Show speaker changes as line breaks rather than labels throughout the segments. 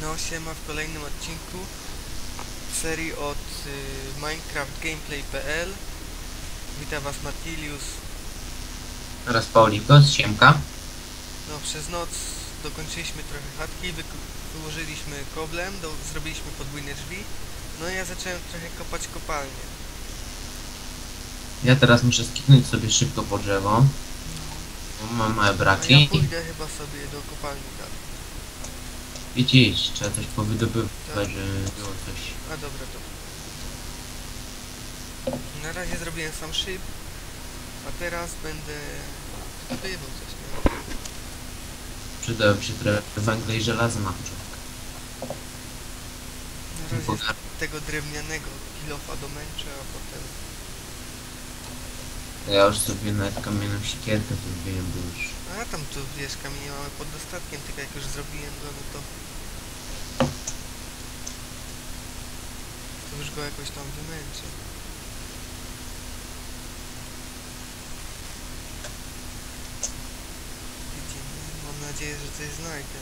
No siema w kolejnym odcinku serii od y, minecraftgameplay.pl Witam was Martilius
Teraz Paulikos, Siemka.
No przez noc dokończyliśmy trochę chatki, wyłożyliśmy koblem, do, zrobiliśmy podwójne drzwi No i ja zacząłem trochę kopać kopalnię
Ja teraz muszę skiknąć sobie szybko po drzewo. bo Mam małe
A ja
braki.
pójdę chyba sobie do kopalni dalej
Idź, idź, trzeba coś powydobywać, żeby było coś.
A dobra, dobra Na razie zrobiłem sam szyb A teraz będę wydobywał coś, nie?
Przydałoby się trochę węgla i żelaza na początek.
Na razie tego drewnianego kilofa domęczę, a potem...
Ja już sobie nawet kamienną siekierkę zrobiłem, bo już...
A tam tu wiesz, kamienie mamy pod dostatkiem, tylko jak już zrobiłem go, no to... już go jakoś tam wymęczę. Mam nadzieję, że coś znajdę.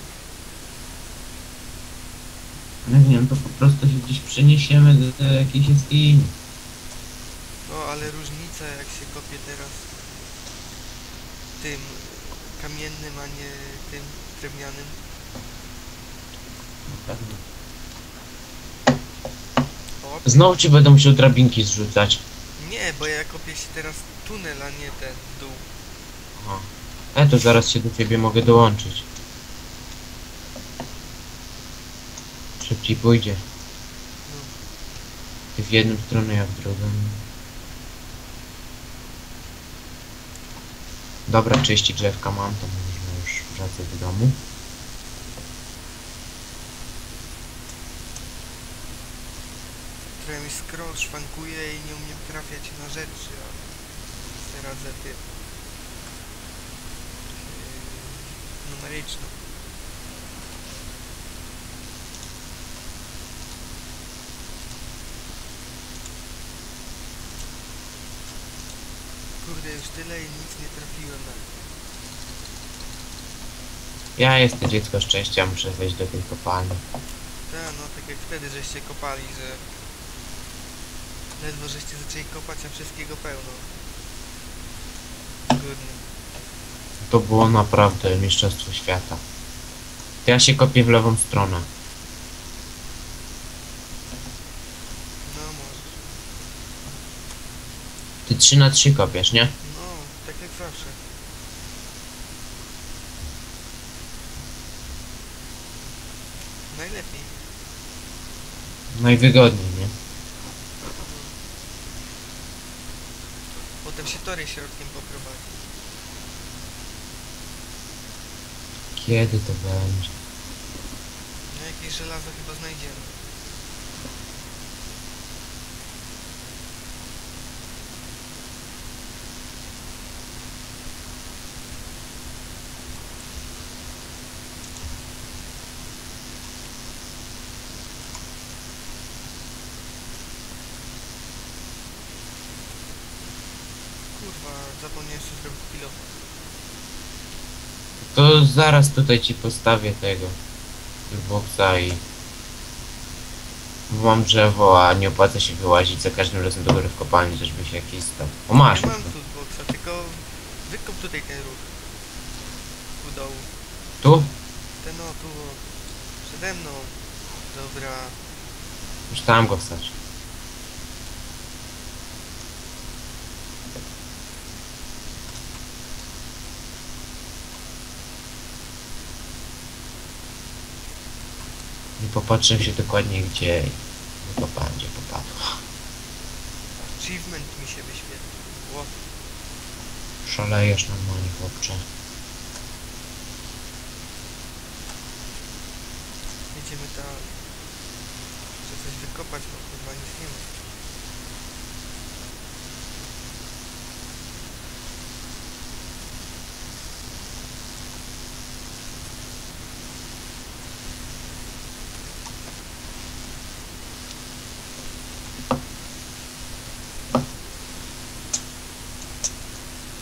No nie wiem, to po prostu się gdzieś przeniesiemy do, do jakiejś jaskini.
No, ale różnica jak się kopie teraz tym kamiennym, a nie tym drewnianym.
Na pewno. Znowu ci będę musiał drabinki zrzucać.
Nie, bo ja kopię się teraz tunel, a nie ten dół.
Aha. E, to zaraz się do ciebie mogę dołączyć. Szybciej pójdzie.
No.
Ty w jedną stronę, ja w drugą. Dobra, czyści drzewka mam, to można już wracać do domu.
Trochę mi scroll szwankuje i nie umiem trafiać na rzeczy, a sobie radzę tym yy, numeryczną. Kurde, już tyle i nic nie trafiłem na
Ja jestem dziecko szczęścia, muszę wejść do tej kopalni.
Tak, no tak jak wtedy żeście kopali, że ledwo żeście zaczęli kopać, a wszystkiego pełno. Zgodnie.
To było naprawdę mistrzostwo świata. To ja się kopię w lewą stronę.
No może.
Ty 3 na 3 kopiesz, nie?
No, tak jak zawsze. Najlepiej.
Najwygodniej,
Potem się tory środkiem poprowadzi.
Kiedy to będzie?
No jakieś żelazo chyba znajdziemy. Kurwa, zapomniałem jeszcze zrobić pilofa.
To zaraz tutaj ci postawię tego boxa i mam drzewo, a nie opłaca się wyłazić za każdym razem do góry w kopalni, też by się jakiś stał. O masz!
Ja mam tu boxa, tylko wykop tutaj ten róg. U dołu.
Tu?
Ten o, tu. Przede mną. Dobra.
Już tam go wstać. Nie popatrzyłem się dokładnie gdzie i kopałem gdzie popadł.
Achievement mi się wyświetlił.
Szalejesz normalnie chłopcze.
Jedziemy dalej. Chcę coś wykopać, bo chyba nic nie ma.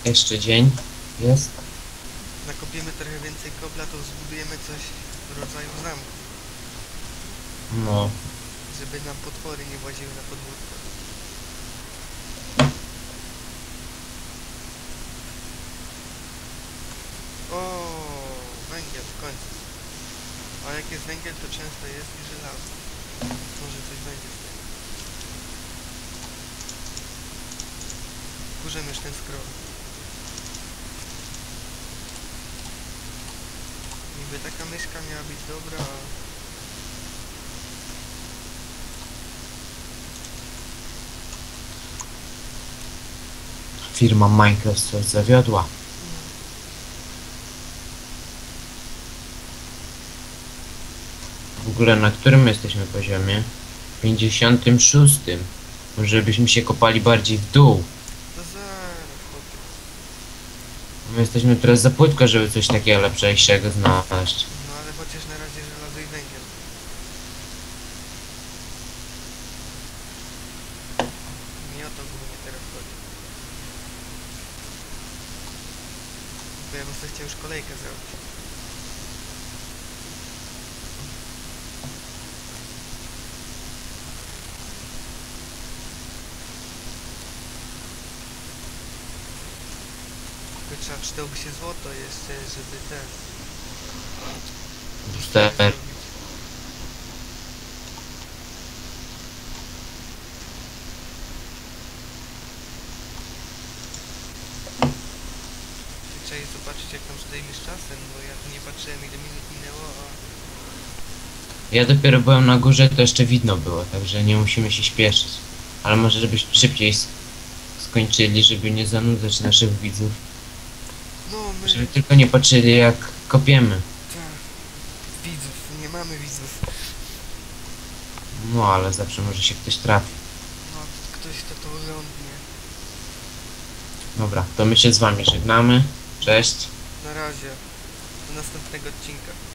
Jeszcze dzień jest.
Nakopiemy trochę więcej kobla, to zbudujemy coś w rodzaju zamku.
No,
żeby nam potwory nie właziły na podwórko. O, węgiel w końcu. A jak jest węgiel, to często jest i żelazo. Może coś będzie z tego. Kurzem już ten scroll. Niby taka myszka miała być dobra,
firma Microsoft zawiodła. W ogóle na którym jesteśmy poziomie? 56. Może byśmy się kopali bardziej w dół.
to zaraz chłopie.
My jesteśmy teraz za płytko, żeby coś takiego lepszego znaleźć.
No ale chociaż na razie żelazo i węgiel. Mi o to głównie teraz chodzi. Bo ja bym sobie chciał już kolejkę zrobić. Tylko trzeba przydałoby się złoto jeszcze, żeby ten...
Booster.
Trzeba zobaczyć jak tam stoimy z czasem, bo ja tu nie patrzyłem ile minut minęło, a...
Ja dopiero byłem na górze, to jeszcze widno było, także nie musimy się śpieszyć. Ale może żebyśmy szybciej skończyli, żeby nie zanudzać naszych widzów.
My...
Żeby tylko nie patrzyli jak kopiemy.
Tak. Widzów, nie mamy widzów.
No ale zawsze może się ktoś trafi.
No, ktoś to to oglądnie.
Dobra, to my się z wami żegnamy. Cześć.
Na razie. Do następnego odcinka.